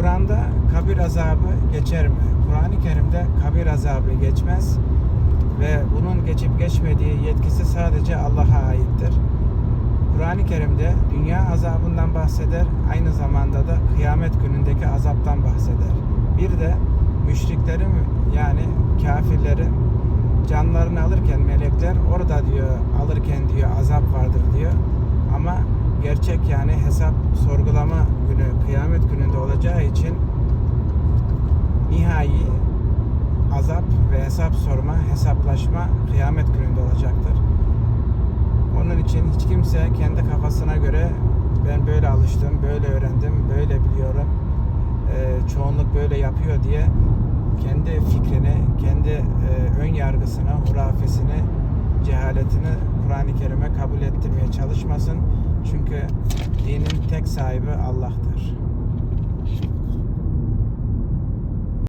Kur'an'da kabir azabı geçer mi? Kur'an-ı Kerim'de kabir azabı geçmez ve bunun geçip geçmediği yetkisi sadece Allah'a aittir. Kur'an-ı Kerim'de dünya azabından bahseder, aynı zamanda da kıyamet günündeki azaptan bahseder. Bir de müşriklerin yani kafirlerin canlarını alırken melekler orada diyor alırken diyor azap vardır diyor. Ama gerçek yani hesap sorgulama günü kıyamet gününde olacağı için nihai azap ve hesap sorma, hesaplaşma kıyamet gününde olacaktır. Onun için hiç kimse kendi kafasına göre ben böyle alıştım, böyle öğrendim, böyle biliyorum, eee, çoğunluk böyle yapıyor diye kendi fikrini, kendi eee, ön yargısını, hurafesini, cehaletini Kur'an-ı Kerim'e kabul ettirmeye çalışmasın. Çünkü dinin tek sahibi Allah'tır.